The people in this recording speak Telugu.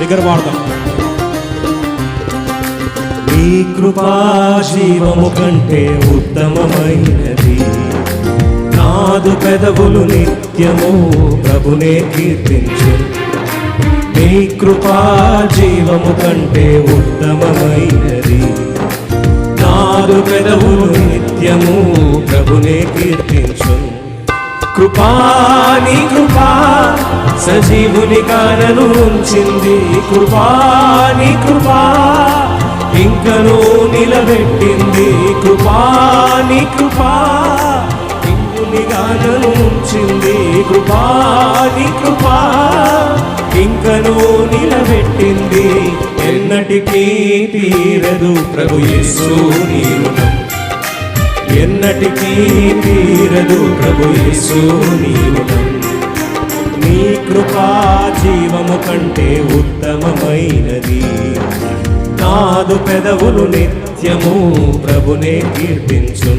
దగ్గర పాడతాం నీ కృపా జీవము కంటే ఉత్తమమైనది. నాదు పెదవులు నిత్యము ప్రభునే కీర్తించు. నీ కృపా జీవము కంటే ఉత్తమమైనది. నాదు పెదవులు నిత్యము ప్రభునే కీర్తించు. కృపాని కృపా సజీవుని కానను ఉంచింది. కృపాని కృపా ఇంకను నిలబెట్టింది. కృపాని కృపా ఇంకుని గానను ఉంచింది. కృపా కృపా ఇంకను నిలబెట్టింది. ఎన్నటికీ తీరదు ప్రభు యేసు నీ ఎన్నటికీ తీరదు ప్రభు యేసు నీ కృపా జీవము కంటే ఉత్తమమైనది. నాదు పెదవులు నిత్యము ప్రభునే కీర్తించు.